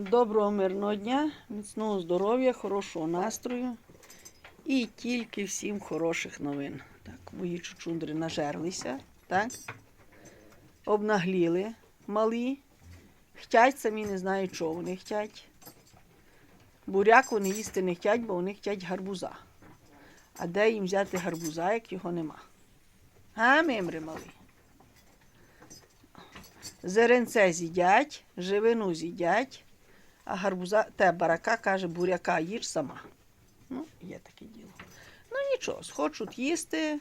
Доброго мирного дня, міцного здоров'я, хорошого настрою і тільки всім хороших новин. Так, мої чучундри нажерлися, так? Обнагліли малі. Хтять самі не знаю, чого вони хтять. Буряк вони їсти не хтять, бо вони хтять гарбуза. А де їм взяти гарбуза, як його нема? А, мимри малі. Зеренце з'їдять, живину з'їдять, а гарбуза, те барака каже, буряка їж сама. Ну, є таке діло. Ну нічого, схочуть їсти,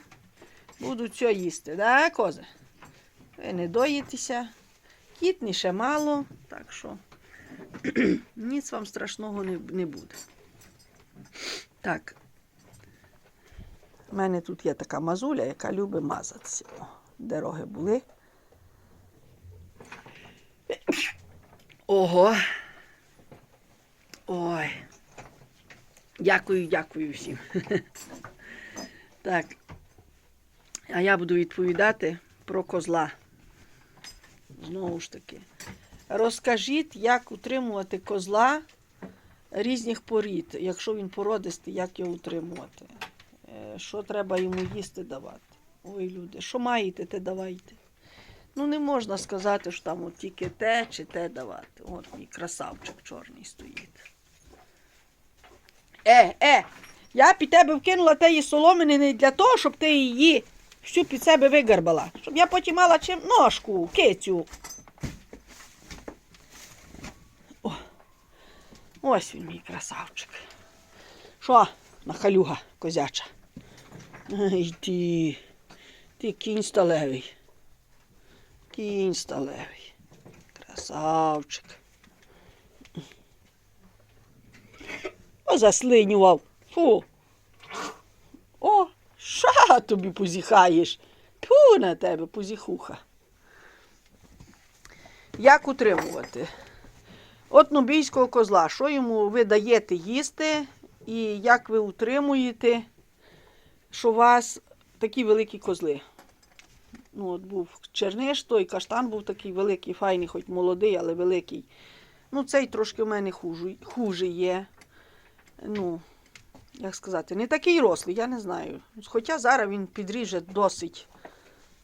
будуть все їсти, да, кози? Ви не доїтеся, кітні ще мало, так що ніц вам страшного не, не буде. Так. У мене тут є така мазуля, яка любить мазатися. О, Дороги були. Ого. Ой. Дякую, дякую всім. Так. А я буду відповідати про козла. Знову ж таки. Розкажіть, як утримувати козла різних порід, якщо він породистий, як його утримувати. Е, Що треба йому їсти давати? Ой, люди, що маєте, те давайте. Ну, не можна сказати, що там от тільки те чи те давати. От мій красавчик чорний стоїть. Е, е, я під тебе вкинула теї соломини не для того, щоб ти її всю під себе вигарбала. Щоб я потім мала чим ножку, кицю. О, ось він, мій красавчик. Що, нахалюга козяча? Ай ти, ти кінь сталевий. Кінь сталевий. Красавчик. О, заслинював. Фу. О, ша тобі позіхаєш. Тьфу на тебе, позіхуха. Як утримувати? От нубійського козла, що йому ви даєте їсти, і як ви утримуєте, що у вас такі великі козли? Ну, от був черниш, той каштан був такий великий, файний, хоч молодий, але великий. Ну, цей трошки в мене хуже, хуже є. Ну, як сказати, не такий рослий, я не знаю. Хоча зараз він підріже досить,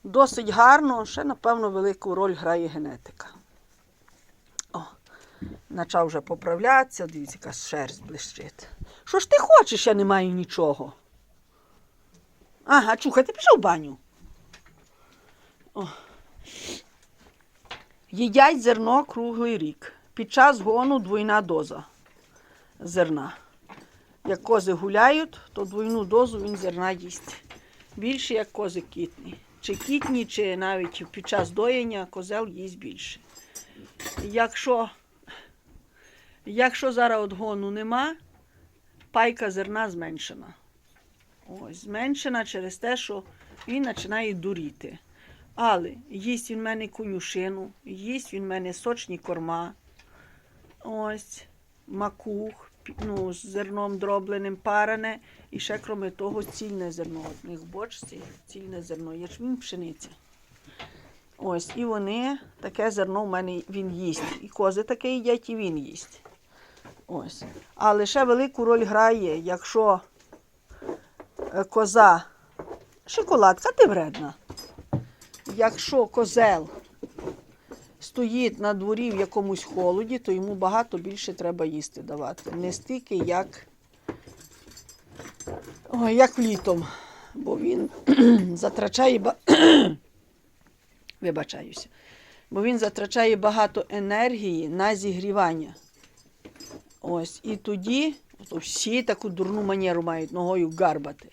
досить гарно, ще, напевно, велику роль грає генетика. О, почав вже поправлятися, дивіться, яка шерсть блищить. Що ж ти хочеш, я не маю нічого. Ага, чухай, ти пішов в баню. О. Їдять зерно круглий рік. Під час гону двойна доза зерна. Як кози гуляють, то двойну дозу він зерна їсть. Більше, як кози кітні. Чи кітні, чи навіть під час доєння козел їсть більше. Якщо, якщо зараз от гону нема, пайка зерна зменшена. Ось, зменшена через те, що він починає дуріти. Але їсть він в мене конюшину, їсть він в мене сочні корма. Ось, макух, ну, з зерном дробленим парене. І ще, крім того, цільне зерно. В них бочці цільне зерно, ячмінь пшениця. Ось, і вони, таке зерно в мене він їсть. І кози таке їдять, і він їсть. Ось. Але ще велику роль грає, якщо е, коза, шоколадка, ти вредна. Якщо козел стоїть на дворі в якомусь холоді, то йому багато більше треба їсти давати. Не стільки, як, ой, як літом. Бо він затрачає ба... Вибачаюся. Бо він затрачає багато енергії на зігрівання. Ось. І тоді ото всі таку дурну манеру мають ногою гарбати.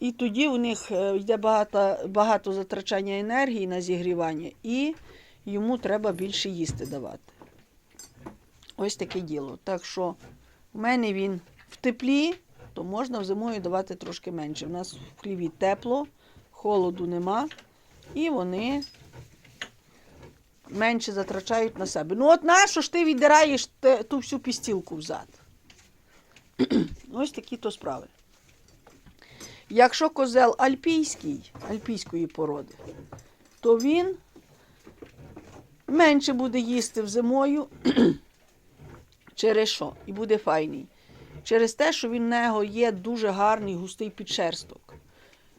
І тоді у них е, йде багато, багато затрачання енергії на зігрівання, і йому треба більше їсти давати. Ось таке діло. Так що в мене він в теплі, то можна зимою давати трошки менше. У нас в хліві тепло, холоду нема, і вони менше затрачають на себе. Ну, от нащо ж ти віддираєш ту всю пістілку взад? Ось такі то справи. Якщо козел альпійський, альпійської породи, то він менше буде їсти в зимою, Через що? І буде файний. Через те, що він в нього є дуже гарний густий підшерсток.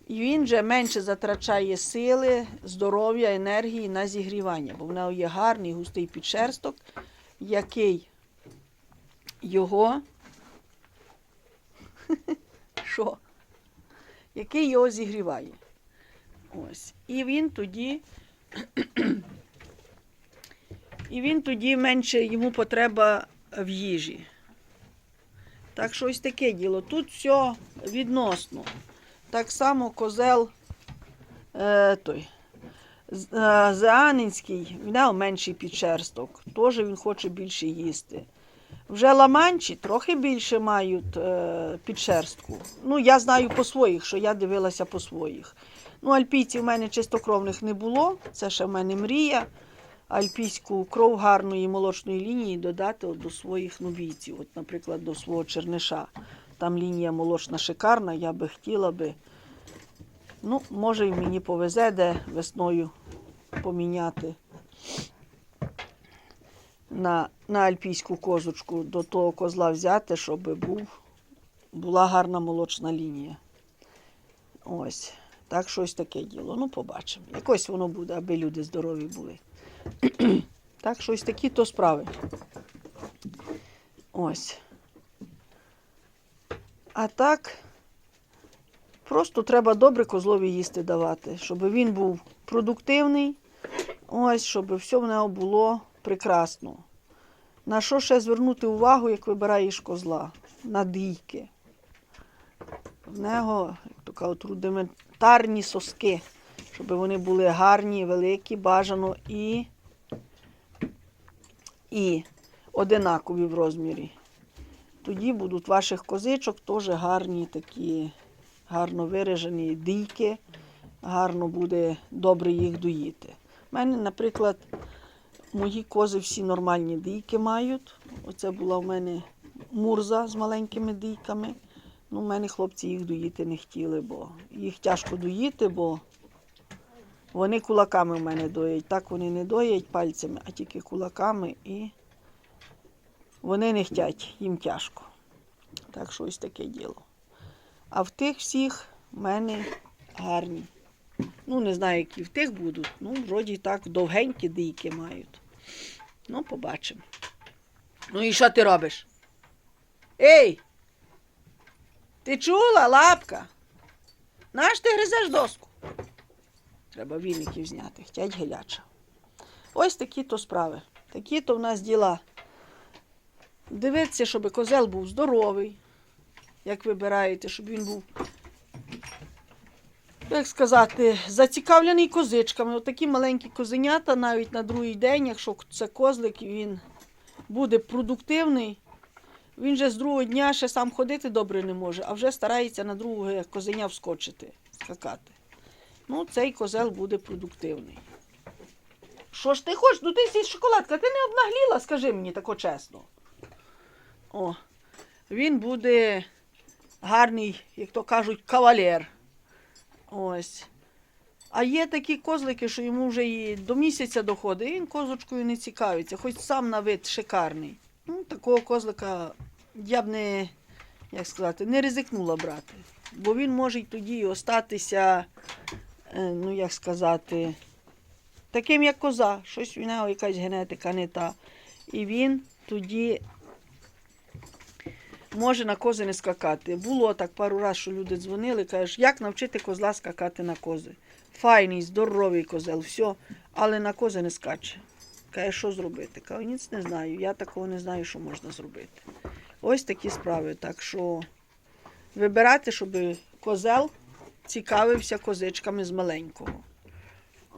І він же менше затрачає сили, здоров'я, енергії на зігрівання, бо в нього є гарний густий підшерсток, який його. Що? Який його зігріває. Ось. І він тоді. І він тоді менше йому потреба в їжі. Так що ось таке діло. Тут все відносно. Так само козел е, той. е, Заанинський, в нього менший підшерсток, теж він хоче більше їсти. Вже ламанчі трохи більше мають е, підшерстку. Ну, я знаю по своїх, що я дивилася по своїх. Ну, альпійців в мене чистокровних не було, це ще в мене мрія. Альпійську кров гарної молочної лінії додати от до своїх нубійців. От, наприклад, до свого черниша. Там лінія молочна шикарна, я би хотіла би. Ну, може, і мені повезе, де весною поміняти на, на альпійську козочку до того козла взяти, щоб був, була гарна молочна лінія. Ось. Так що ось таке діло. Ну, побачимо. Якось воно буде, аби люди здорові були. Так що ось такі то справи. Ось. А так, просто треба добре козлові їсти давати, щоб він був продуктивний, ось, щоб все в нього було прекрасно. На що ще звернути увагу, як вибираєш козла? На дійки. В нього, як то рудиментарні соски, щоб вони були гарні, великі, бажано і, і одинакові в розмірі. Тоді будуть ваших козичок теж гарні такі, гарно виражені дійки, гарно буде добре їх доїти. У мене, наприклад, мої кози всі нормальні дійки мають. Оце була в мене мурза з маленькими дійками. Ну, в мене хлопці їх доїти не хотіли, бо їх тяжко доїти, бо вони кулаками в мене доять. Так вони не доять пальцями, а тільки кулаками і вони не хочуть, їм тяжко. Так що ось таке діло. А в тих всіх в мене гарні. Ну, не знаю, які в тих будуть. Ну, вроді так, довгенькі дийки мають. Ну, побачимо. Ну і що ти робиш? Ей! Ти чула, лапка? Наш ти гризеш доску? Треба віників зняти, хотять геляча. Ось такі то справи. Такі то в нас діла. Дивіться, щоб козел був здоровий, як вибираєте, щоб він був, як сказати, зацікавлений козичками. Отакі маленькі козенята навіть на другий день, якщо це козлик, він буде продуктивний, він же з другого дня ще сам ходити добре не може, а вже старається на другого козеня вскочити, скакати. Ну, цей козел буде продуктивний. Що ж ти хочеш? Ну ти сі шоколадка, ти не обнагліла, скажи мені тако чесно. О, він буде гарний, як то кажуть, кавалер. Ось. А є такі козлики, що йому вже і до місяця доходить, і він козочкою не цікавиться, хоч сам на вид шикарний. Ну, такого козлика я б не, як сказати, не ризикнула брати. Бо він може й тоді остатися, ну як сказати, таким як коза. Щось у нього якась генетика не та. І він тоді може на кози не скакати. Було так пару разів, що люди дзвонили, кажуть, як навчити козла скакати на кози. Файний, здоровий козел, все, але на кози не скаче. Каже, що зробити? Кажу, ніц не знаю. Я такого не знаю, що можна зробити. Ось такі справи. Так що вибирати, щоб козел цікавився козичками з маленького.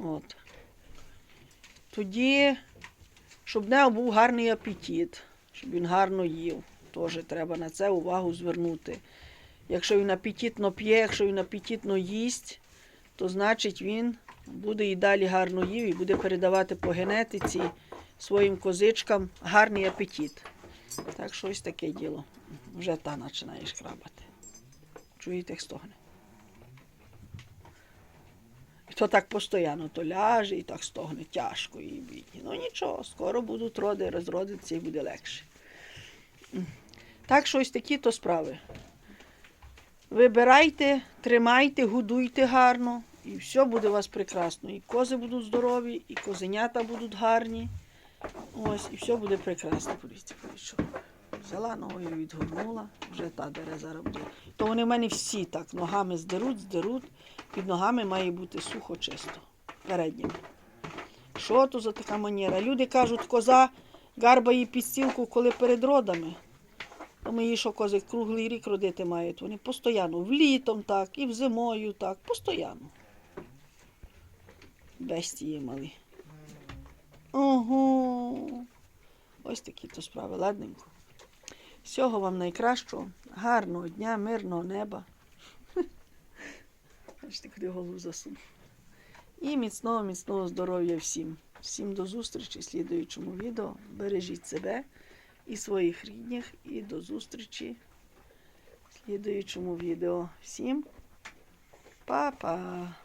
От. Тоді, щоб в нього був гарний апетит, щоб він гарно їв. Теж треба на це увагу звернути. Якщо він апетитно п'є, якщо він апетитно їсть, то значить він буде і далі гарно їв і буде передавати по генетиці своїм козичкам гарний апетит. Так що ось таке діло. Вже та починаєш крабати. Чуєте, як стогне? То так постійно, то ляже і так стогне тяжко і бідні. Ну нічого, скоро будуть роди, розродиться і буде легше. Так що ось такі то справи. Вибирайте, тримайте, годуйте гарно, і все буде у вас прекрасно. І кози будуть здорові, і козенята будуть гарні. Ось, і все буде прекрасно. Подивіться. Взяла ногою, відгорнула, вже та дере зараз буде. То вони в мене всі так ногами здеруть, здеруть. Під ногами має бути сухо чисто. Передніми. Що то за така манера? Люди кажуть, коза гарбає підстілку, коли перед родами. То ми її що кози круглий рік родити мають. Вони постійно, влітом так, і в зимою так, постійно. Бестії малі. Ого. Ось такі то справи, ладненько. Всього вам найкращого, гарного дня, мирного неба. Бачите, куди голову засунув. І міцного, міцного здоров'я всім. Всім до зустрічі в слідуючому відео. Бережіть себе і своїх рідних. І до зустрічі в слідуючому відео. Всім па-па!